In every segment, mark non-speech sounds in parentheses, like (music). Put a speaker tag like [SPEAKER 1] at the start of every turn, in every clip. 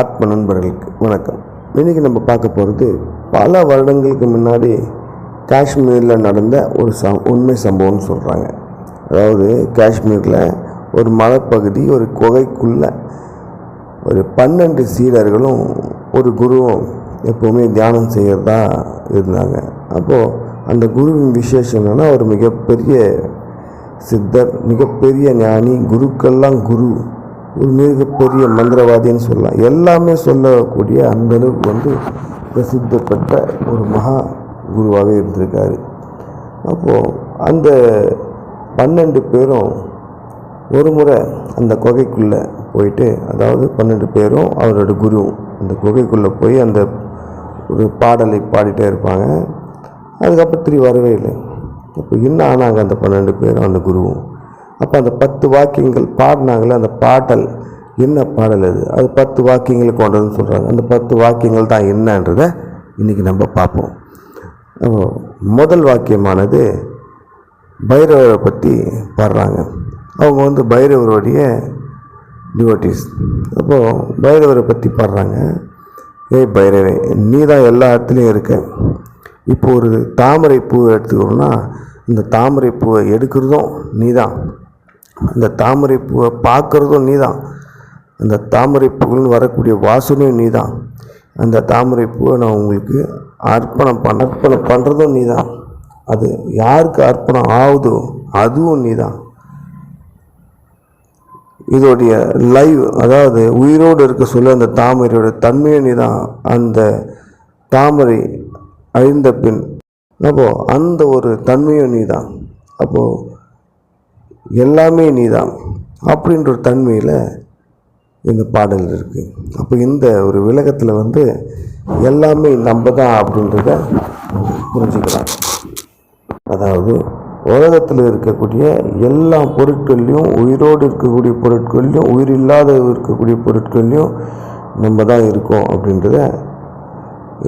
[SPEAKER 1] ஆத்ம நண்பர்களுக்கு வணக்கம். இன்றைக்கி நம்ம பார்க்க போகிறது பல வருடங்களுக்கு முன்னாடி காஷ்மீரில் நடந்த ஒரு ச உண்மை சம்பவம்னு சொல்கிறாங்க அதாவது காஷ்மீரில் ஒரு மலைப்பகுதி ஒரு குகைக்குள்ளே ஒரு பன்னெண்டு சீடர்களும் ஒரு குருவும் எப்போவுமே தியானம் செய்கிறதா இருந்தாங்க. அப்போது அந்த குருவின் விசேஷம் என்னென்னா ஒரு மிகப்பெரிய சித்தர் மிகப்பெரிய ஞானி குருக்கள்லாம் குரு. ஒரு மிகப்பெரிய மந்திரவாதின்னு சொல்லலாம். எல்லாமே சொல்லக்கூடிய அந்தளவுக்கு வந்து பிரசித்தி பெற்ற ஒரு மகா குருவாகவே இருந்திருக்காரு. அப்போது அந்த பன்னெண்டு பேரும் ஒரு முறை அந்த குகைக்குள்ளே போயிட்டு அதாவது பன்னெண்டு பேரும் அவரோட குருவும் அந்த குகைக்குள்ளே போய் அந்த ஒரு பாடலை பாடிட்டே இருப்பாங்க. அதுக்கப்புறம் திரும்பி வரவே இல்லை. அப்போ என்ன ஆனாங்க அந்த பன்னெண்டு பேரும் அந்த குருவும் அப்போ அந்த பத்து வாக்கியங்கள் பாடினாங்களே அந்த பாடல் என்ன பாடல் அது? அது பத்து வாக்கியங்களை கொண்டதுன்னு சொல்கிறாங்க அந்த பத்து வாக்கியங்கள் தான் என்னன்றதை இன்றைக்கி நம்ம பார்ப்போம். முதல் வாக்கியமானது பைரவரை பற்றி பாடுறாங்க. அவங்க வந்து பைரவருடைய டிவோட்டிஸ் அப்போது பைரவரை பற்றி பாடுறாங்க. ஏய் பைரவே நீ தான் எல்லா இடத்துலையும் இருக்க. இப்போ ஒரு தாமரை பூவை எடுத்துக்கணும்னா இந்த தாமரை பூவை எடுக்கிறதும் நீ தான். அந்த தாமரை பூவை பார்க்குறதும் நீ தான் அந்த தாமரை பூவில்னு வரக்கூடிய வாசனையும் நீ தான் அந்த தாமரை பூவை நான் உங்களுக்கு அர்ப்பணம் பண்ண அர்ப்பணம் பண்ணுறதும் நீ தான் அது யாருக்கு அர்ப்பணம் ஆகுதோ அதுவும் நீ தான் இதோடைய லைவ் அதாவது உயிரோடு இருக்க சொல்ல அந்த தாமரையோட தன்மையை நீ தான் அந்த தாமரை அழிந்த பின் அப்போது அந்த ஒரு தன்மையும் நீ தான் அப்போது எல்லாமே நீ தான் அப்படின்ற ஒரு தன்மையில் இந்த பாடல் இருக்குது அப்போ இந்த ஒரு விலகத்தில் வந்து எல்லாமே நம்ம தான் அப்படின்றத புரிஞ்சுக்கலாம். அதாவது உலகத்தில் இருக்கக்கூடிய எல்லா பொருட்கள்லையும் உயிரோடு இருக்கக்கூடிய பொருட்கள்லையும் உயிர் இல்லாத இருக்கக்கூடிய பொருட்கள்லையும் நம்ம தான் இருக்கோம் அப்படின்றத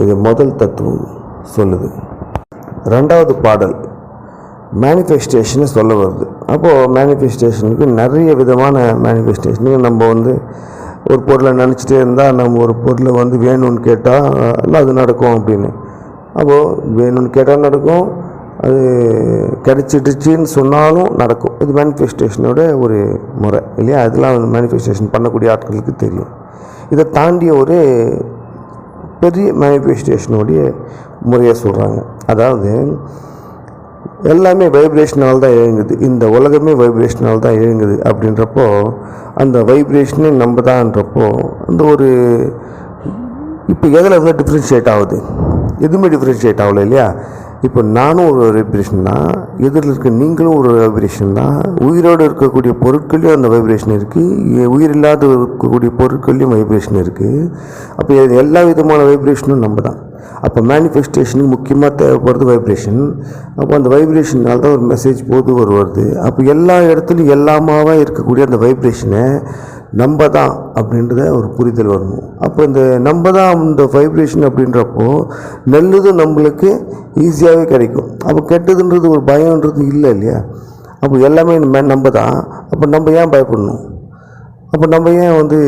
[SPEAKER 1] இது முதல் தத்துவம் சொல்லுது. ரெண்டாவது பாடல் மேனிஃபெஸ்டேஷனை சொல்ல வருது. அப்போது மேனிஃபெஸ்டேஷனுக்கு நிறைய விதமான மேனிஃபெஸ்டேஷனுக்கு நம்ம வந்து ஒரு பொருளை நினச்சிட்டே இருந்தால் நம்ம ஒரு பொருளை வந்து வேணும்னு கேட்டால் அது நடக்கும் அப்படின்னு. அப்போது வேணும்னு கேட்டால் நடக்கும் அது கிடச்சிடுச்சின்னு சொன்னாலும் நடக்கும். இது மேனிஃபெஸ்டேஷனோட ஒரு முறை இல்லையா? அதெல்லாம் வந்து மேனிஃபெஸ்டேஷன் பண்ணக்கூடிய ஆட்களுக்கு தெரியும். இதை தாண்டிய ஒரு பெரிய மேனிஃபெஸ்டேஷனுடைய முறையை சொல்கிறாங்க அதாவது எல்லாமே வைப்ரேஷனால் தான் இயங்குது. இந்த உலகமே வைப்ரேஷனால் தான் இயங்குது அப்படின்றப்போ அந்த வைப்ரேஷனே நம்ம தான்றப்போ அந்த ஒரு இப்போ எதில் வந்து டிஃப்ரென்ஷியேட் ஆகுது? எதுவுமே டிஃப்ரென்ஷியேட் ஆகல இல்லையா? இப்போ நானும் ஒரு வைப்ரேஷன் தான். எதிரில் இருக்க நீங்களும் ஒரு வைப்ரேஷன் தான். உயிரோடு இருக்கக்கூடிய பொருட்கள்லையும் அந்த வைப்ரேஷன் இருக்குது உயிர் இல்லாத இருக்கக்கூடிய பொருட்கள்லையும் வைப்ரேஷன் இருக்குது அப்போ இது எல்லா விதமான வைப்ரேஷனும் நம்ம தான். அப்போ மேனிஃபெஸ்டேஷனுக்கு முக்கியமாக தேவைப்படுறது வைப்ரேஷன் அப்போ அந்த வைப்ரேஷனால் தான் ஒரு மெசேஜ் போது ஒரு வருது. அப்போ எல்லா இடத்துலையும் எல்லாமாவாக இருக்கக்கூடிய அந்த வைப்ரேஷனை நம்ம தான் அப்படின்றத ஒரு புரிதல் வரணும். அப்போ இந்த நம்ம தான் இந்த வைப்ரேஷன் அப்படின்றப்போ நல்லதும் நம்மளுக்கு ஈஸியாகவே கிடைக்கும். அப்போ கெட்டதுன்றது ஒரு பயம்ன்றது இல்லை இல்லையா? அப்போ எல்லாமே நம்ம நம்ம தான் அப்போ நம்ம ஏன் பயப்படணும்? அப்போ நம்ம ஏன் வந்து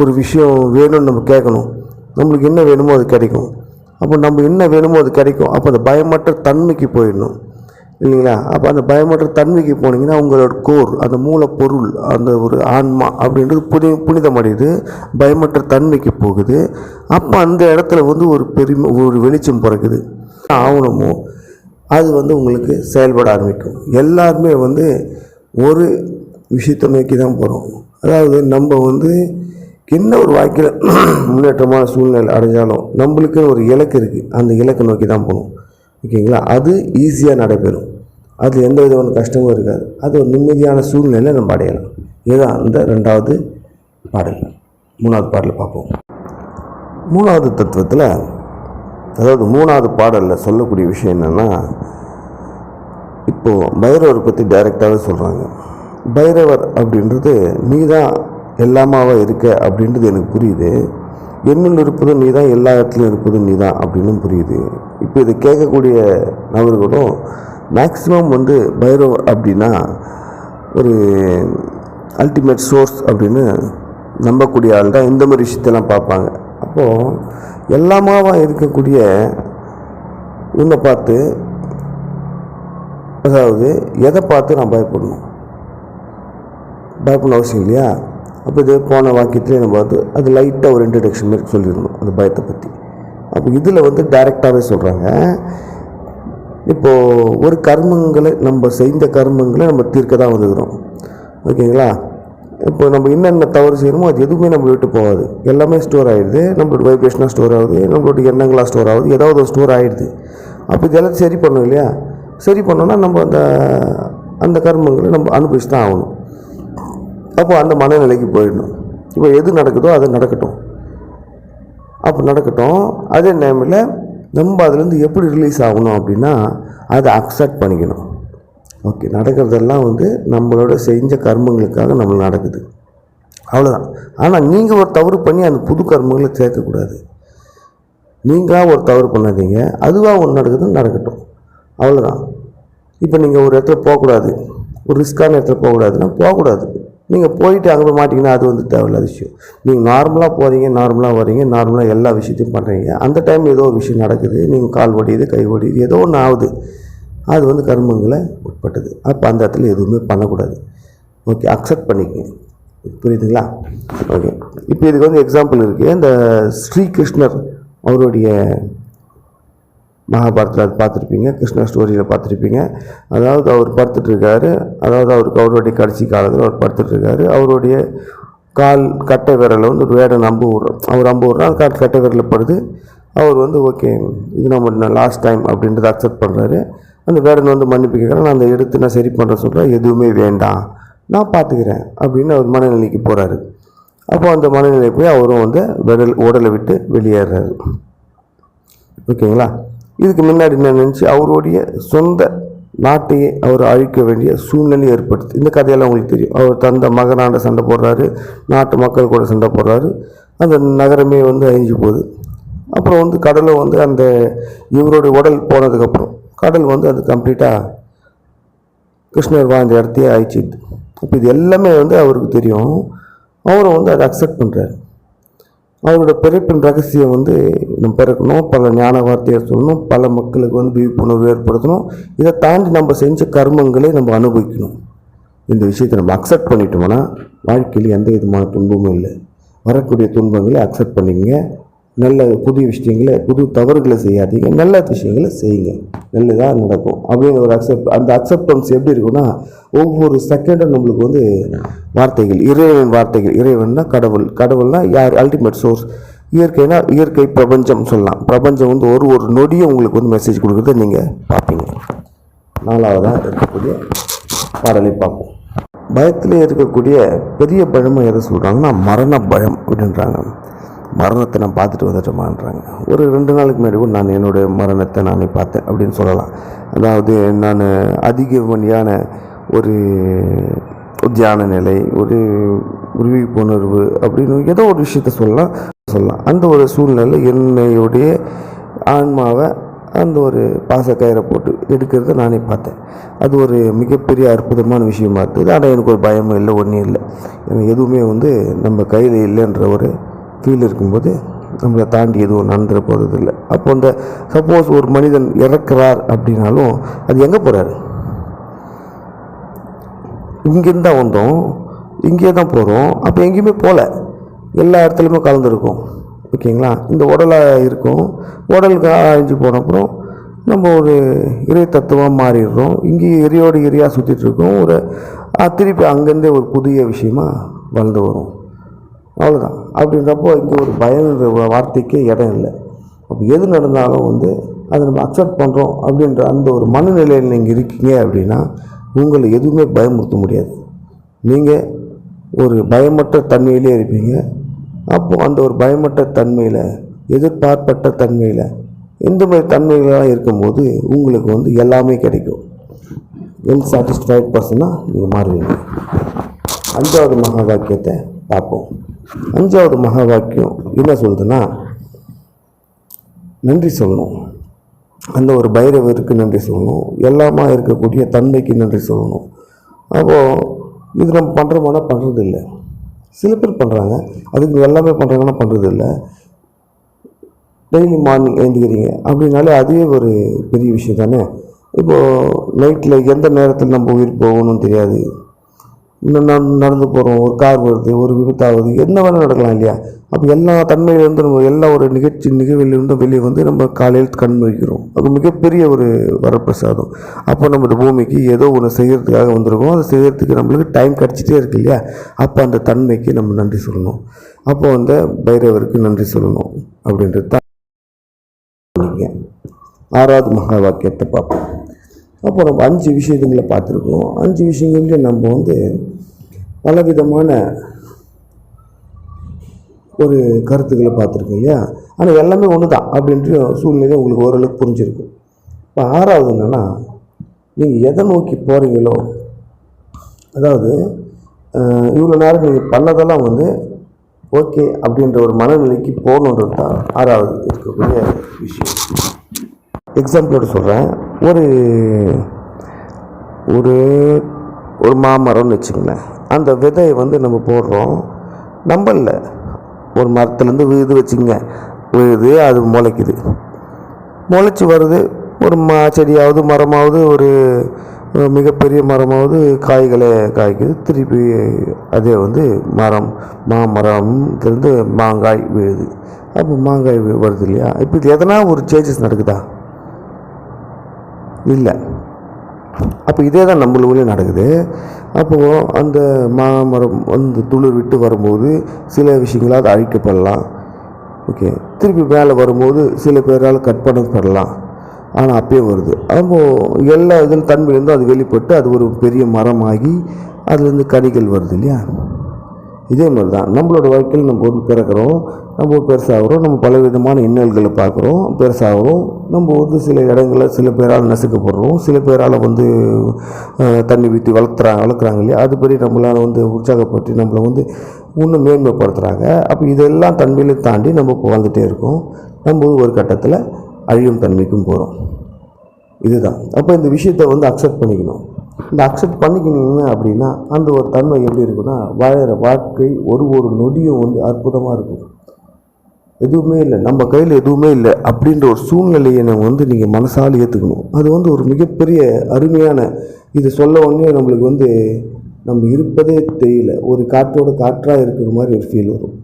[SPEAKER 1] ஒரு விஷயம் வேணும்னு நம்ம கேட்கணும்? நம்மளுக்கு என்ன வேணுமோ அது கிடைக்கும். அப்போ நம்ம என்ன வேணுமோ அது கிடைக்கும். அப்போ அந்த பயமற்ற தன்மைக்கு போயிடணும். இல்லைங்களா? அப்போ அந்த பயமற்ற தன்மைக்கு போனீங்கன்னா உங்களோட கோர் அந்த மூலப்பொருள் அந்த ஒரு ஆன்மா அப்படின்றது புனி புனிதமடையுது பயமற்ற தன்மைக்கு போகுது. அப்போ அந்த இடத்துல வந்து ஒரு பெருமை ஒரு வெளிச்சம் பிறக்குது. ஆவணமோ அது வந்து உங்களுக்கு செயல்பட ஆரம்பிக்கும். எல்லாருமே வந்து ஒரு விஷயத்தை நோக்கி தான் போகிறோம் அதாவது நம்ம வந்து என்ன ஒரு வாழ்க்கையில் (clears throat) முன்னேற்றமான சூழ்நிலை அடைஞ்சாலும் நம்மளுக்கு ஒரு இலக்கு இருக்குது அந்த இலக்கை நோக்கி தான் போகணும். ஓகேங்களா? அது ஈஸியாக நடைபெறும். அது எந்த விதமான கஷ்டமும் இருக்காது. அது ஒரு நிம்மதியான சூழ்நிலையில் நம்ம அடையலாம். இதுதான் அந்த ரெண்டாவது பாடல். மூணாவது பாடலை பார்ப்போம். மூணாவது தத்துவத்தில் அதாவது மூணாவது பாடலில் சொல்லக்கூடிய விஷயம் என்னென்னா இப்போது பைரவர் பற்றி டைரெக்டாகவே சொல்கிறாங்க பைரவர் அப்படின்றது நீ தான் எல்லாமாவாக இருக்க? அப்படின்றது எனக்கு புரியுது. என்னுள் இருப்பதும் நீ தான் எல்லா இடத்துலையும் இருப்பதும் நீ தான் அப்படின்னும் புரியுது. இப்போ இதை கேட்கக்கூடிய நபர்களும் மேக்ஸிமம் வந்து பைரோ அப்படின்னா ஒரு அல்டிமேட் சோர்ஸ் அப்படின்னு நம்பக்கூடிய ஆள் தான் இந்த மாதிரி விஷயத்தெல்லாம் பார்ப்பாங்க. அப்போது எல்லாமாவாக இருக்கக்கூடிய இவங்க பார்த்து அதாவது எதை பார்த்து நான் பயப்படணும்? பயப்படணும் அவசியம் இல்லையா? அப்போ இது போன வாக்கியத்திலே நம்ம பார்த்து அது லைட்டாக ஒரு இன்ட்ரடக்ஷன் மாதிரி சொல்லியிருந்தோம் அந்த பயத்தை பற்றி அப்போ இதில் வந்து டைரெக்டாகவே சொல்கிறாங்க இப்போது ஒரு கர்மங்களை நம்ம செய்த கர்மங்களை நம்ம தீர்க்க தான் வந்துக்கிறோம் ஓகேங்களா? இப்போ நம்ம என்னென்ன தவறு செய்யணுமோ அது எதுவுமே நம்ம விட்டு போகாது. எல்லாமே ஸ்டோர் ஆகிடுது நம்மளோட வைப்ரேஷனாக ஸ்டோர் ஆகுது. நம்மளோட எண்ணங்களாக ஸ்டோர் ஆகுது. ஏதாவது ஒரு ஸ்டோர் ஆகிடுது அப்போ இதெல்லாம் சரி பண்ணணும் இல்லையா? சரி பண்ணோன்னா நம்ம அந்த அந்த கர்மங்களை நம்ம அனுபவிச்சு தான் ஆகணும். அப்போ அந்த மனநிலைக்கு போயிடணும். இப்போ எது நடக்குதோ அது நடக்கட்டும். அப்போ நடக்கட்டும். அதே டைமில் நம்ம அதுலேருந்து எப்படி ரிலீஸ் ஆகணும் அப்படின்னா அதை அக்செப்ட் பண்ணிக்கணும். ஓகே நடக்கிறதெல்லாம் வந்து நம்மளோட செஞ்ச கர்மங்களுக்காக நம்ம நடக்குது. அவ்வளோதான் ஆனால் நீங்கள் ஒரு தவறு பண்ணி அந்த புது கர்மங்களை சேர்க்கக்கூடாது. நீங்களாக ஒரு தவறு பண்ணாதீங்க. அதுவாக ஒன்று நடக்குதுன்னு நடக்கட்டும். அவ்வளோதான் இப்போ நீங்கள் ஒரு இடத்துல போகக்கூடாது. ஒரு ரிஸ்க்கான இடத்துல போகக்கூடாதுன்னா போகக்கூடாது. நீங்கள் போயிட்டு அங்கே போய் மாட்டிங்கன்னா அது வந்து தேவையில்லாத விஷயம். நீங்கள் நார்மலாக போகிறீங்க நார்மலாக வரீங்க நார்மலாக எல்லா விஷயத்தையும் பண்ணுறீங்க அந்த டைம் ஏதோ ஒரு விஷயம் நடக்குது நீங்கள் கால் ஒடியுது கை ஒடியுது ஏதோ ஒன்று ஆகுது. அது வந்து கர்மங்களை உட்பட்டது. அப்போ அந்த இடத்துல எதுவுமே பண்ணக்கூடாது. ஓகே அக்செப்ட் பண்ணிக்கங்க. புரியுதுங்களா? ஓகே இப்போ இதுக்கு வந்து எக்ஸாம்பிள் இருக்குது இந்த ஸ்ரீகிருஷ்ணர் அவருடைய மகாபாரத்தில் அது பார்த்துருப்பீங்க கிருஷ்ணா ஸ்டோரியில் பார்த்துருப்பீங்க. அதாவது அவர் படுத்துட்ருக்காரு அதாவது அவருக்கு அவருடைய கடைசி காலத்தில் அவர் படுத்துட்ருக்காரு அவருடைய கால் கட்டை விரலை வந்து ஒரு வேடன் அம்பு அவர் அம்பு விடுறோம் கால் கட்டை விரலில் படுது. அவர் வந்து ஓகே இது நம்ம லாஸ்ட் டைம் அப்படின்றத அக்செப்ட் பண்ணுறாரு அந்த வேடன் வந்து மன்னிப்பு கேட்குறேன் நான் அந்த எடுத்து நான் சரி பண்ணுற சொல்கிறேன் எதுவுமே வேண்டாம். நான் பார்த்துக்கிறேன். அப்படின்னு அவர் மனநிலைக்கு போகிறாரு அப்போ அந்த மனநிலை போய் அவரும் வந்து விடல் உடலை விட்டு வெளியேறாரு. ஓகேங்களா? இதுக்கு முன்னாடி என்ன நினச்சி அவருடைய சொந்த நாட்டையே அவர் அழிக்க வேண்டிய சூழ்நிலை ஏற்படுத்து இந்த கதையெல்லாம் உங்களுக்கு தெரியும். அவர் தந்த மகனாண்ட சண்டை போடுறாரு நாட்டு மக்கள் கூட சண்டை போடுறாரு. அந்த நகரமே வந்து அழிஞ்சு போகுது. அப்புறம் வந்து கடலை வந்து அந்த இவருடைய உடல் போனதுக்கப்புறம் கடல் வந்து அது கம்ப்ளீட்டாக கிருஷ்ணர் வாழ்ந்த இடத்தையே ஆயிடுச்சு இப்போ இது எல்லாமே வந்து அவருக்கு தெரியும். அவரும் வந்து அதை அக்செப்ட் பண்ணுறாரு அவரோட பிறப்பின் ரகசியம் வந்து நம்ம பிறக்கணும் பல ஞான வார்த்தையை சொல்லணும் பல மக்களுக்கு வந்து விழிப்புணர்வு ஏற்படுத்தணும். இதை தாண்டி நம்ம செஞ்ச கர்மங்களை நம்ம அனுபவிக்கணும். இந்த விஷயத்தை நம்ம அக்செப்ட் பண்ணிட்டோம்னா வாழ்க்கையில் எந்த விதமான துன்பமும் இல்லை. வரக்கூடிய துன்பங்களை அக்செப்ட் பண்ணிக்கங்க. நல்ல புதிய விஷயங்களை புது தவறுகளை செய்யாதீங்க. நல்ல விஷயங்களை செய்யுங்க. நல்லதாக நடக்கும். அப்படின்னு ஒரு அக்செப்ட் அந்த அக்செப்டன்ஸ் எப்படி இருக்குன்னா ஒவ்வொரு செகண்டும் நம்மளுக்கு வந்து வார்த்தைகள் இறைவன் வார்த்தைகள். இறைவன்னா கடவுள். கடவுள்னா யார்? அல்டிமேட் சோர்ஸ் இயற்கைனா இயற்கை பிரபஞ்சம் சொல்லலாம். பிரபஞ்சம் வந்து ஒரு ஒரு நொடியும் உங்களுக்கு வந்து மெசேஜ் கொடுக்குறத நீங்கள் பார்ப்பீங்க. நாலாவதாக இருக்கக்கூடிய பாடலை பார்ப்போம். பயத்தில் இருக்கக்கூடிய பெரிய பயமாக எதை சொல்கிறாங்கன்னா மரண பயம் அப்படின்றாங்க. மரணத்தை நான் பார்த்துட்டு வந்துட்டோமான்றாங்க. ஒரு ரெண்டு நாளுக்கு முன்னாடி கூட நான் என்னுடைய மரணத்தை நானே பார்த்தேன் அப்படின்னு சொல்லலாம். அதாவது நான் அதிக வழியான ஒரு தியான நிலை ஒரு உருவிப்புணர்வு அப்படின்னு ஏதோ ஒரு விஷயத்த சொல்லலாம் சொல்லலாம். அந்த ஒரு சூழ்நிலை என்னையுடைய ஆன்மாவை அந்த ஒரு பாசக்கயிறை போட்டு எடுக்கிறத நானே பார்த்தேன். அது ஒரு மிகப்பெரிய அற்புதமான விஷயமா இருக்குது ஆனால் எனக்கு ஒரு பயமும் இல்லை ஒன்றும் இல்லை. எனக்கு எதுவுமே வந்து நம்ம கையில் இல்லைன்ற ஒரு ஃபீல் இருக்கும்போது நம்மளை தாண்டி எதுவும் நடந்துட போகிறது இல்லை அப்போ அந்த சப்போஸ் ஒரு மனிதன் இறக்குறார் அப்படின்னாலும் அது எங்கே போகிறாரு இங்கேருந்து தான் வந்தோம் இங்கே தான் போகிறோம் அப்போ எங்கேயுமே போகல எல்லா இடத்துலையுமே கலந்துருக்கும். ஓகேங்களா? இந்த உடலாக இருக்கும். உடலுக்கு அழிஞ்சு போன அப்புறம் நம்ம ஒரு இறை தத்துவமாக மாறிடுறோம். இங்கே எரியோடு எரியாக சுற்றிட்டுருக்கோம் ஒரு திருப்பி அங்கேருந்தே ஒரு புதிய விஷயமா வளர்ந்து வரும். அவ்வளோதான் அப்படின்றப்போ இங்கே ஒரு பயம்ன்ற வார்த்தைக்கு இடம் இல்லை. அப்போ எது நடந்தாலும் வந்து அதை நம்ம அக்செப்ட் பண்ணுறோம் அப்படின்ற அந்த ஒரு மனநிலையில் நீங்கள் இருக்கீங்க அப்படின்னா உங்களை எதுவுமே பயமுறுத்த முடியாது. நீங்கள் ஒரு பயமற்ற தன்மையிலே இருப்பீங்க. அப்போது அந்த ஒரு பயமற்ற தன்மையில் எதிர்பார்ப்பட்ட தன்மையில் இந்த மாதிரி தன்மைகளாக இருக்கும்போது உங்களுக்கு வந்து எல்லாமே கிடைக்கும். வெல் சாட்டிஸ்ஃபைட் பர்சனாக நீங்கள் மாறுவீங்க. அஞ்சாவது மகா வாக்கியத்தை பார்ப்போம். அஞ்சாவது மகா வாக்கியம் என்ன சொல்லுதுன்னா நன்றி சொல்லணும். அந்த ஒரு பைரவருக்கு நன்றி சொல்லணும். எல்லாமா இருக்கக்கூடிய தன்மைக்கு நன்றி சொல்லணும். அப்போது இது நம்ம பண்ணுறோமானா பண்ணுறது இல்லை சில பேர் பண்ணுறாங்க அதுக்கு எல்லாமே பண்ணுறாங்கன்னா பண்ணுறது இல்லை டெய்லி மார்னிங் எழுந்திக்கிறீங்க அப்படின்னாலே அதுவே ஒரு பெரிய விஷயம் தானே? இப்போது நைட்டில் எந்த நேரத்தில் நம்ம உயிர் போகணும்னு தெரியாது. நடந்து போகிறோம் ஒரு கார் வருது ஒரு விபத்தாகுது என்ன வேணால் நடக்கலாம் இல்லையா? அப்போ எல்லா தன்மையிலேருந்து நம்ம எல்லா ஒரு நிகழ்ச்சி நிகழ்விலிருந்தும் வெளியே வந்து நம்ம காலையில் கண் முழிக்கிறோம் அது மிகப்பெரிய ஒரு வரப்பிரசாதம். அப்போ நம்ம பூமிக்கு ஏதோ ஒன்று செய்கிறதுக்காக வந்திருக்கோம். அதை செய்கிறதுக்கு நம்மளுக்கு டைம் கிடச்சிட்டே இருக்கு இல்லையா? அப்போ அந்த தன்மைக்கு நம்ம நன்றி சொல்லணும். அப்போ அந்த பைரவருக்கு நன்றி சொல்லணும் அப்படின்றது தான் ஆறாவது மகா வாக்கியத்தை பார்ப்போம். அப்போ நம்ம அஞ்சு விஷயங்களை பார்த்துருக்கோம். அஞ்சு விஷயங்கள்லையும் நம்ம வந்து பலவிதமான ஒரு கருத்துக்களை பார்த்துருக்கோம் இல்லையா? ஆனால் எல்லாமே ஒன்று தான் அப்படின்ற சூழ்நிலை உங்களுக்கு ஓரளவுக்கு புரிஞ்சிருக்கும். இப்போ ஆறாவது என்னென்னா நீங்கள் எதை நோக்கி போகிறீங்களோ அதாவது இவ்வளோ நேரம் நீங்கள் பண்ணதெல்லாம் வந்து ஓகே அப்படின்ற ஒரு மனநிலைக்கு போகணுன்றது தான் ஆறாவது இருக்கக்கூடிய விஷயம். எக்ஸாம்பிளோட சொல்கிறேன் ஒரு ஒரு ஒரு மாமரம்னு வச்சுக்கோங்களேன். அந்த விதையை வந்து நம்ம போடுறோம். நம்பல ஒரு மரத்துலேருந்து விழுது வச்சுங்க. விழுது அது முளைக்குது. முளைச்சி வருது. ஒரு மா செடியாவது மரமாவது ஒரு மிகப்பெரிய மரமாவது காய்களை காய்க்குது. திருப்பி அதே வந்து மரம் மாமரம் இருந்து மாங்காய் விழுது. அப்போ மாங்காய் வருது இல்லையா? இப்போ இது எதனா ஒரு சேஞ்சஸ் நடக்குதா? இல்லை. அப்போ இதே தான் நம்மளுக்குள்ளே நடக்குது. அப்போது அந்த மாமரம் வந்து துளிர் விட்டு வரும்போது சில விஷயங்களால் அழிக்கப்படலாம். ஓகே. திருப்பி மேலே வரும்போது சில பேரால் கட் பண்ணப்படலாம். ஆனால் அப்பயே வருது. அப்போ எல்லா இதில் தன்மையிலேருந்து அது வெளிப்பட்டு அது ஒரு பெரிய மரமாகி அதுலேருந்து கனிகள் வருது இல்லையா? இதே மாதிரி தான் நம்மளோட வாழ்க்கையில் நம்ம வந்து பிறக்கிறோம். நம்ம பெருசாகிறோம் நம்ம பல விதமான இன்னல்களை பார்க்குறோம். பெருசாகிறோம். நம்ம வந்து சில இடங்களில் சில பேரால் நசுக்கப்படுறோம். சில பேரால் வந்து தண்ணி ஊற்றி வளர்த்துறாங்க வளர்க்குறாங்க இல்லையா? அதுபடி நம்மளால் வந்து உற்சாகப்பட்டு நம்மளை வந்து இன்னும் மேன்மைப்படுத்துகிறாங்க அப்போ இதெல்லாம் தன்மையில தாண்டி நம்ம வாழ்ந்துகிட்டே இருக்கோம். நம்ம ஒரு கட்டத்தில் அழியும் தன்மைக்கும் போகிறோம். இதுதான். அப்போ இந்த விஷயத்தை வந்து அக்செப்ட் பண்ணிக்கணும். இந்த அக்செப்ட் பண்ணிக்கினீங்க அப்படின்னா அந்த ஒரு தன்மை எப்படி இருக்குன்னா வாழற வாழ்க்கை ஒரு ஒரு நொடியும் வந்து அற்புதமாக இருக்கும். எதுவுமே இல்லை. நம்ம கையில் எதுவுமே இல்லை அப்படின்ற ஒரு சூழ்நிலையை நம்ம வந்து நீங்கள் மனசால் ஏற்றுக்கணும் அது வந்து ஒரு மிகப்பெரிய அருமையான இது சொல்ல உடனே நம்மளுக்கு வந்து நம்ம இருப்பதே தெரியல. ஒரு காற்றோட காற்றாக இருக்கிற மாதிரி ஒரு ஃபீல் வரும்.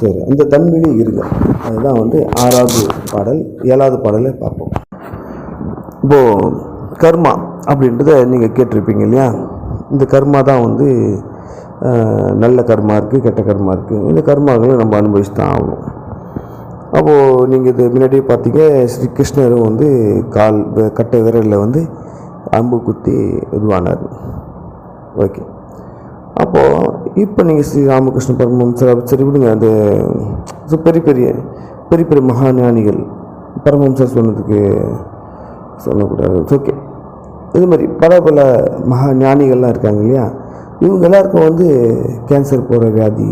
[SPEAKER 1] சரி அந்த தன்மையிலே இருங்க. அதுதான் வந்து ஆறாவது பாடல் ஏழாவது பாடலை பார்ப்போம். இப்போது கர்மா அப்படின்றத நீங்கள் கேட்டிருப்பீங்க இல்லையா? இந்த கர்மா தான் வந்து நல்ல கர்மா இருக்குது கெட்ட கர்மா இருக்குது இந்த கர்மாக்களை நம்ம அனுபவிச்சு தான் ஆகணும். அப்போது நீங்கள் இது முன்னாடியே பார்த்தீங்க ஸ்ரீ கிருஷ்ணரும் வந்து கால் கட்டை விரலில் வந்து அம்பு குத்தி இதுவானார் ஓகே. அப்போது இப்போ நீங்கள் ஸ்ரீ ராமகிருஷ்ண பரமஹம்சர் சரி விடுங்க அந்த so பெரிய பெரிய பெரிய பெரிய மகாஞானிகள் பரமஹம்சர் சொன்னதுக்கு சொல்லக்கூடாது. ஓகே. இது மாதிரி பல பல மகா ஞானிகள்லாம் இருக்காங்க இல்லையா? இவங்க எல்லாருக்கும் வந்து கேன்சர் போகிற வியாதி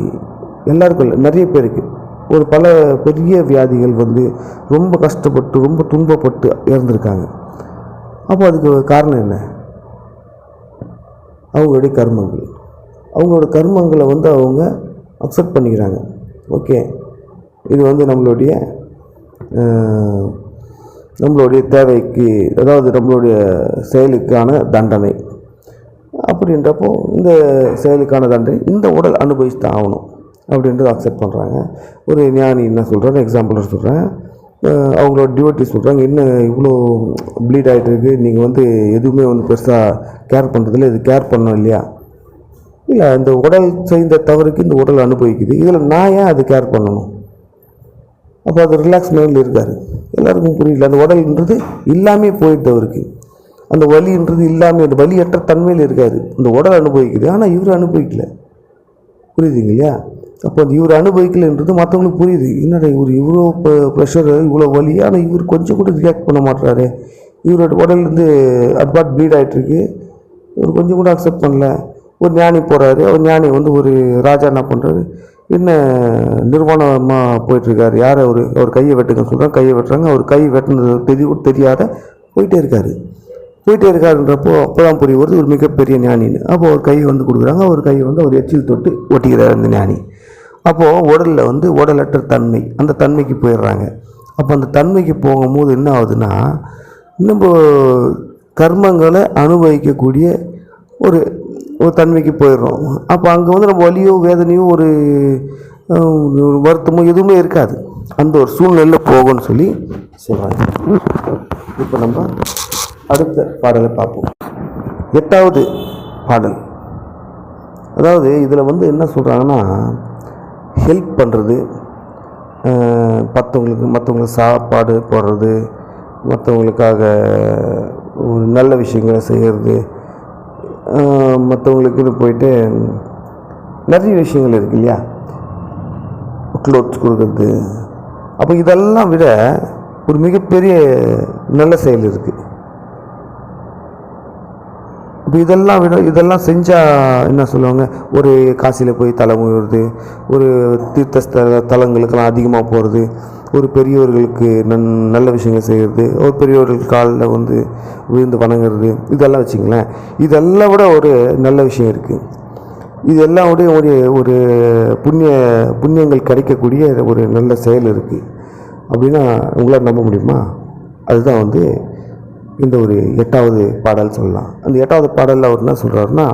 [SPEAKER 1] எல்லாருக்கும் இல்லை நிறைய பேருக்கு ஒரு பல பெரிய வியாதிகள் வந்து ரொம்ப கஷ்டப்பட்டு ரொம்ப துன்பப்பட்டு இறந்துருக்காங்க. அப்போ அதுக்கு காரணம் என்ன? அவங்களுடைய கர்மங்கள். அவங்களோட கர்மங்களை வந்து அவங்க அக்செப்ட் பண்ணிக்கிறாங்க. ஓகே இது வந்து நம்மளுடைய நம்மளுடைய தேவைக்கு அதாவது நம்மளுடைய செயலுக்கான தண்டனை. அப்படின்றப்போ இந்த செயலுக்கான தண்டனை இந்த உடல் அனுபவிச்சு தான் ஆகணும் அப்படின்றத அக்செப்ட் பண்ணுறாங்க ஒரு ஞானி என்ன சொல்கிறாரு எக்ஸாம்பிள் சொல்கிறேன் அவங்களோட டியூட்டி சொல்கிறாங்க என்ன இவ்வளோ ப்ளீட் ஆகிட்டு இருக்குது நீங்கள் வந்து எதுவுமே வந்து பெருசாக கேர் பண்ணுறதில்ல இது கேர் பண்ணோம் இல்லையா? இல்லை இந்த உடல் செய்த தவறுக்கு இந்த உடல் அனுபவிக்குது. இதில் நான் ஏன் அது கேர் பண்ணணும்? அப்போ அது ரிலாக்ஸ் மைண்டில் இருக்கார். எல்லாருக்கும் புரியல அந்த உடல்ன்றது இல்லாமே போயிட்டு அவருக்கு. அந்த வலின்றது இல்லாமல் அந்த வலியற்ற தன்மையில் இருக்காது இந்த உடல் அனுபவிக்குது. ஆனால் இவர் அனுபவிக்கல. புரியுதுங்க இல்லையா அப்போ அந்த இவர் அனுபவிக்கலைன்றது மற்றவங்களுக்கு புரியுது. என்னடா இவர் இவ்வளோ ப்ரெஷர் இவ்வளோ வலி? ஆனால் இவர் கொஞ்சம் கூட ரியாக்ட் பண்ண மாட்டுறாரு இவரோட உடல்லேருந்து அட்பாட் ப்ளீட் ஆகிட்டுருக்கு இவர் கொஞ்சம் கூட அக்செப்ட் பண்ணல. ஒரு ஞானி போகிறாரு அவர் ஞானி வந்து ஒரு ராஜா என்ன பண்ணுறாரு என்ன நிர்வாணமாக போயிட்டுருக்காரு? யார் அவர்? அவர் கையை வெட்டுங்க சொல்கிறாங்க கையை வெட்டுறாங்க. அவர் கை வெட்டினது தெரிய தெரியாத போயிட்டே இருக்காரு. போயிட்டே இருக்காருன்றப்போ அப்போ தான் புரிய வருது ஒரு மிகப்பெரிய ஞானின்னு. அப்போ ஒரு கை வந்து கொடுக்குறாங்க ஒரு கை வந்து அவர் எச்சில் தொட்டு ஒட்டிக்கிறார் அந்த ஞானி. அப்போது உடலில் வந்து உடலற்ற தன்மை அந்த தன்மைக்கு போயிடுறாங்க. அப்போ அந்த தன்மைக்கு போகும்போது என்ன ஆகுதுன்னா நம்ம கர்மங்களை அனுபவிக்கக்கூடிய ஒரு ஒரு தன்மைக்கு போயிடுறோம். அப்போ அங்கே வந்து நம்ம வலியோ வேதனையோ ஒரு ஒரு வருத்தமோ எதுவுமே இருக்காது. அந்த ஒரு சூழ்நிலையில் போகும்னு சொல்லி சொல்கிறாங்க இப்போ நம்ம அடுத்த பாடலை பார்ப்போம். எட்டாவது பாடல். அதாவது இதில் வந்து என்ன சொல்கிறாங்கன்னா ஹெல்ப் பண்ணுறது மற்றவங்களுக்கு மற்றவங்களுக்கு சாப்பாடு போடுறது மற்றவங்களுக்காக ஒரு நல்ல விஷயங்களை செய்கிறது மற்றவங்களுக்கு போயிட்டு நிறைய விஷயங்கள் இருக்கு இல்லையா? க்ளோத்ஸ் கொடுக்கறது. அப்போ இதெல்லாம் விட ஒரு மிகப்பெரிய நல்ல செயல் இருக்குது இப்போ இதெல்லாம் விட இதெல்லாம் செஞ்சால் என்ன சொல்லுவாங்க? ஒரு காசியில் போய் தலை முழுவது ஒரு தீர்த்த தலங்களுக்கெல்லாம் அதிகமாக போகிறது ஒரு பெரியவர்களுக்கு நன் நல்ல விஷயங்கள் செய்கிறது ஒரு பெரியவர்கள் காலில் வந்து விழுந்து வணங்குறது இதெல்லாம் வச்சுங்களேன் இதெல்லாம் விட ஒரு நல்ல விஷயம் இருக்குது இது எல்லாம் விட ஒரு ஒரு புண்ணிய புண்ணியங்கள் கிடைக்கக்கூடிய ஒரு நல்ல செயல் இருக்குது அப்படின்னா உங்களால் நம்ப முடியுமா? அதுதான் வந்து இந்த ஒரு எட்டாவது பாடல் சொல்லலாம். அந்த எட்டாவது பாடலில் அவர் என்ன சொல்கிறாருன்னா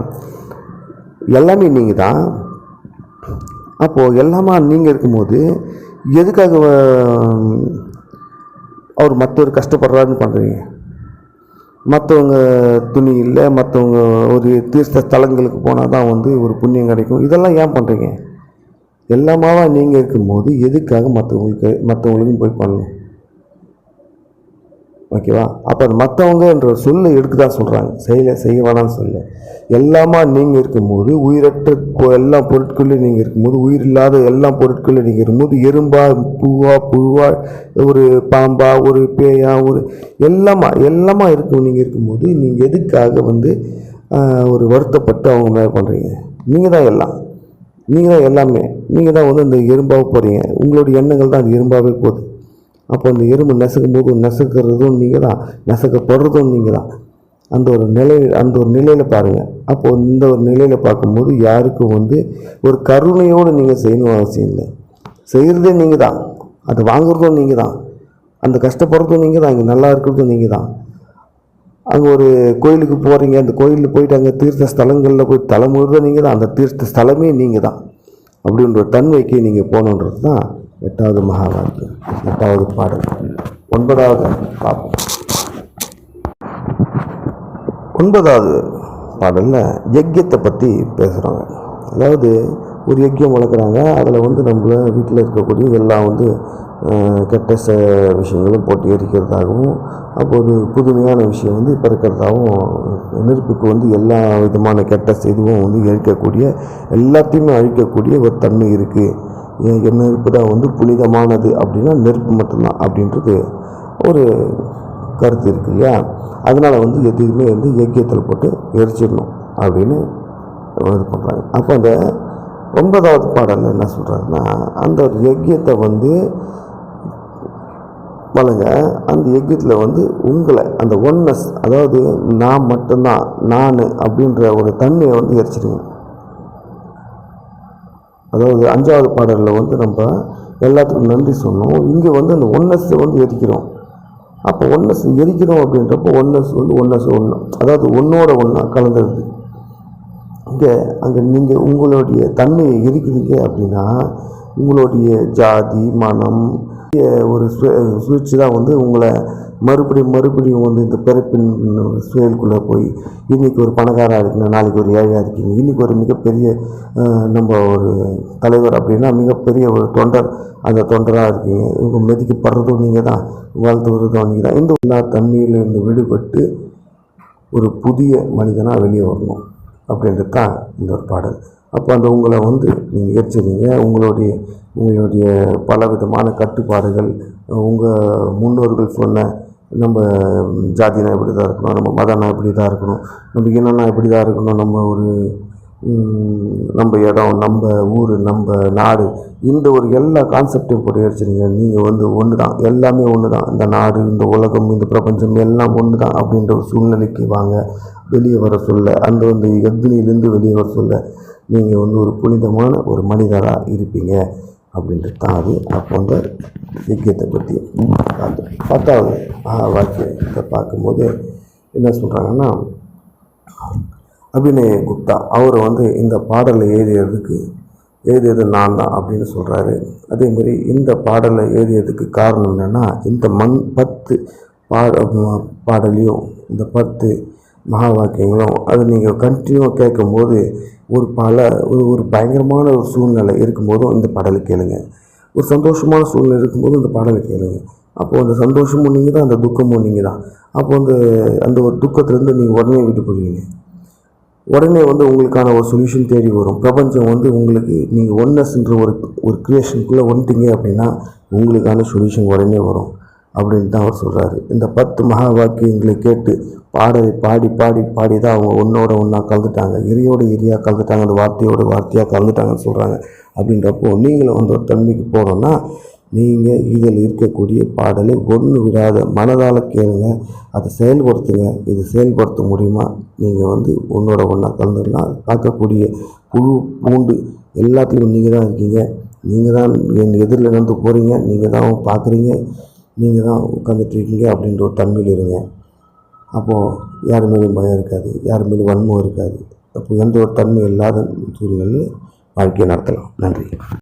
[SPEAKER 1] எல்லாமே நீங்கள் தான் அப்போது எல்லாமா நீங்கள் இருக்கும்போது எதுக்காக அவர் மற்றவர் கஷ்டப்படுறாருன்னு பண்ணுறீங்க மற்றவங்க துணி இல்லை மற்றவங்க ஒரு தீர்த்த ஸ்தலங்களுக்கு போனால் தான் வந்து ஒரு புண்ணியம் கிடைக்கும். இதெல்லாம் ஏன் பண்ணுறீங்க எல்லாமாவா நீங்கள் இருக்கும்போது எதுக்காக மற்றவங்களுக்கு மற்றவங்களுக்கும் போய் பண்ணணும்? ஓகேவா? அப்போ அது மற்றவங்கன்ற சொல்லை எடுக்க தான் சொல்கிறாங்க செய்யலை செய்ய வேணாம்னு சொல்ல எல்லாமா நீங்கள் இருக்கும்போது உயிரற்ற பொ- எல்லா பொருட்களையும் நீங்கள் இருக்கும்போது உயிர் இல்லாத எல்லா பொருட்களையும் நீங்கள் இருக்கும்போது எறும்பா பூவா புழுவா ஒரு பாம்பா ஒரு பேயா ஒரு எல்லாமா எல்லாமா இருக்கும் நீங்கள் இருக்கும்போது நீங்கள் எதுக்காக வந்து ஒரு வருத்தப்பட்டு அவங்க மேலே பண்ணுறீங்க நீங்கள் தான் எல்லாம். நீங்கள் தான் எல்லாமே. நீங்கள் தான் வந்து இந்த எறும்பாக போகிறீங்க உங்களுடைய எண்ணங்கள் தான் அது எறும்பாகவே போகுது. அப்போ அந்த எறும்பு நெசக்கும் போது நெசக்கிறதும் நீங்கள் தான் நெசக்கப்படுறதும் நீங்கள் தான் அந்த ஒரு நிலை அந்த ஒரு நிலையில் பாருங்கள் அப்போது இந்த ஒரு நிலையில் பார்க்கும்போது யாருக்கும் வந்து ஒரு கருணையோடு நீங்கள் செய்யணும் அவசியம் இல்லை. செய்கிறதே நீங்கள் தான் அது வாங்குறதும் நீங்கள் தான் அந்த கஷ்டப்படுறதும் நீங்கள் தான் இங்கே நல்லா இருக்கிறதும் நீங்கள் தான் அங்கே ஒரு கோயிலுக்கு போகிறீங்க அந்த கோயிலில் போயிட்டு அங்கே தீர்த்த ஸ்தலங்களில் போய் தலைமுறதும் நீங்கள் தான் அந்த தீர்த்த ஸ்தலமே நீங்கள் தான் அப்படின்ற தன்மைக்கு நீங்கள் போகணுன்றது தான் எட்டாவது மகாவாக்கியம் எட்டாவது பாடல் ஒன்பதாவது பார்ப்போம் ஒன்பதாவது பாடலில் யக்கியத்தை பற்றி பேசுகிறாங்க அதாவது ஒரு யக்கியம் வளர்க்குறாங்க. அதில் வந்து நம்மள வீட்டில் இருக்கக்கூடிய எல்லாம் வந்து கெட்ட ச விஷயங்களும் போட்டு எரிக்கிறதாகவும் அப்போ ஒரு புதுமையான விஷயம் வந்து இப்போ இருக்கிறதாகவும் நெருப்புக்கு வந்து எல்லா விதமான கெட்ட இதுவும் வந்து எரிக்கக்கூடிய எல்லாத்தையுமே அழிக்கக்கூடிய ஒரு தன்மை இருக்குது நெருப்பு தான் வந்து புனிதமானது அப்படின்னா நெருப்பு மட்டும்தான் அப்படின்றது ஒரு கருத்து இருக்கு இல்லையா? அதனால் வந்து எதுவுமே வந்து யக்கியத்தில் போட்டு எரிச்சிடணும் அப்படின்னு இது பண்ணுறாங்க அப்போ அந்த ஒன்பதாவது பாடலில் என்ன சொல்கிறாங்கன்னா அந்த ஒரு யக்கியத்தை வந்து வழங்க அந்த யக்கியத்தில் வந்து உங்களை அந்த ஒன்னஸ் அதாவது நான் மட்டும்தான் நான் அப்படின்ற ஒரு தன்மையை வந்து எரிச்சிடுங்க. அதாவது அஞ்சாவது பாடலில் வந்து நம்ம எல்லாத்துக்கும் நன்றி சொன்னோம். இங்கே வந்து அந்த ஒன்னஸை வந்து எரிக்கிறோம். அப்போ ஒன்னஸ் எரிக்கிறோம் அப்படின்றப்போ ஒன்னஸ் வந்து ஒன்னஸ் ஒன்று அதாவது ஒன்றோட ஒன்றா கலந்துருது. இங்கே அங்கே நீங்கள் உங்களுடைய தன்மையை எரிக்கிறீங்க அப்படின்னா உங்களுடைய ஜாதி மனம் ஒரு சுழற்சி தான் வந்து உங்களை மறுபடியும் மறுபடியும் வந்து இந்த பிறப்பின் சுயலுக்குள்ளே போய் இன்றைக்கி ஒரு பணக்காராக இருக்கீங்க நாளைக்கு ஒரு ஏழையாக இருக்கீங்க இன்றைக்கி ஒரு மிகப்பெரிய நம்ம ஒரு தலைவர் அப்படின்னா மிகப்பெரிய ஒரு தொண்டர் அந்த தொண்டராக இருக்கீங்க. இவங்க மதிக்கப்படுறதும் நீங்கள் தான் வாழ்த்து வருதும் நீங்கள் தான் இந்த எல்லா தன்மையிலிருந்து விடுபட்டு ஒரு புதிய மனிதனாக வெளியே வரணும் அப்படின்றது தான் இந்த ஒரு பாடல். அப்போ அந்த உங்களை வந்து நீங்கள் எரிச்சிருங்க உங்களுடைய உங்களுடைய பல விதமான கட்டுப்பாடுகள் உங்கள் முன்னோர்கள் சொன்ன நம்ம ஜாதினா இப்படி தான் இருக்கணும் நம்ம மதம்னா இப்படி தான் இருக்கணும் நம்ம இனம்னா இப்படி தான் இருக்கணும் நம்ம ஒரு நம்ம இடம் நம்ம ஊர் நம்ம நாடு இந்த ஒரு எல்லா கான்செப்டையும் போட்டு அடிச்சிருங்க நீங்கள் வந்து ஒன்று தான் எல்லாமே ஒன்று தான் இந்த நாடு இந்த உலகம் இந்த பிரபஞ்சம் எல்லாம் ஒன்று தான் அப்படின்ற ஒரு சூழ்நிலைக்கு வாங்க. வெளியே வர சொல்ல. அந்த வந்து எக்னிலேருந்து வெளியே வர சொல்ல. நீங்கள் வந்து ஒரு புனிதமான ஒரு மனிதராக இருப்பீங்க அப்படின்றது தான் அது. அப்போ அந்த யக்கியத்தை பற்றி பார்த்தோம் பத்தாவது வாக்கியத்தை பார்க்கும்போது என்ன சொல்கிறாங்கன்னா அபிநய குப்தா அவர் வந்து இந்த பாடலை எழுதியதுக்கு எழுதியது நான் தான் அப்படின்னு சொல்கிறாரு அதே மாதிரி இந்த பாடலை எழுதியதுக்கு காரணம் என்னென்னா இந்த மண் பத்து பாட பாடலையும் இந்த பத்து மகா வாக்கியங்களும் அது நீங்கள் கண்டினியூவாக கேட்கும்போது ஒரு பல ஒரு ஒரு பயங்கரமான ஒரு சூழ்நிலை இருக்கும்போதும் இந்த பாடலை கேளுங்க. ஒரு சந்தோஷமான சூழ்நிலை இருக்கும்போது இந்த பாடலை கேளுங்க. அப்போது அந்த சந்தோஷமும் நீங்கள் தான் அந்த துக்கமும் நீங்கள் தான் அப்போது அந்த அந்த ஒரு துக்கத்துலேருந்து நீங்கள் உடனே விட்டு போடுவீங்க உடனே வந்து உங்களுக்கான ஒரு சொல்யூஷன் தேடி வரும். பிரபஞ்சம் வந்து உங்களுக்கு நீங்கள் ஒன்னஸ்ன்ற ஒரு ஒரு க்ரியேஷனுக்குள்ளே வந்துட்டீங்க அப்படின்னா உங்களுக்கான சொல்யூஷன் உடனே வரும். அப்படின்னு தான் அவர் சொல்கிறாரு இந்த பத்து மகா வாக்கியங்களை கேட்டு பாடலை பாடி பாடி பாடி தான் அவங்க ஒன்றோட ஒன்றா கலந்துட்டாங்க. இறையோட இரியாக கலந்துட்டாங்க அந்த வார்த்தையோட வார்த்தையாக கலந்துட்டாங்கன்னு சொல்கிறாங்க அப்படின்றப்போ நீங்களும் வந்து ஒரு தன்மைக்கு போகிறோன்னா நீங்கள் இதில் இருக்கக்கூடிய பாடலை ஒன்று விடாத மனதால் கேளுங்க அதை செயல்படுத்துங்க. இது செயல்படுத்த முடியுமா? நீங்கள் வந்து ஒன்றோட ஒன்றா கலந்துடலாம். பார்க்கக்கூடிய புழு பூண்டு எல்லாத்துலேயும் நீங்கள் தான் இருக்கீங்க. நீங்கள் தான் என் எதிரில் நடந்து போகிறீங்க நீங்கள் தான் பார்க்குறீங்க. நீங்கள் தான் உட்காந்துட்டு இருக்கீங்க அப்படின்ற ஒரு தன்மையில் இருங்க. அப்போது யார் மேலேயும் பயம் இருக்காது யார் மேலும் வன்மம் இருக்காது. அப்போ எந்த ஒரு தன்மை இல்லாத சூழ்நிலையில் வாழ்க்கையை நடத்தலாம். நன்றி.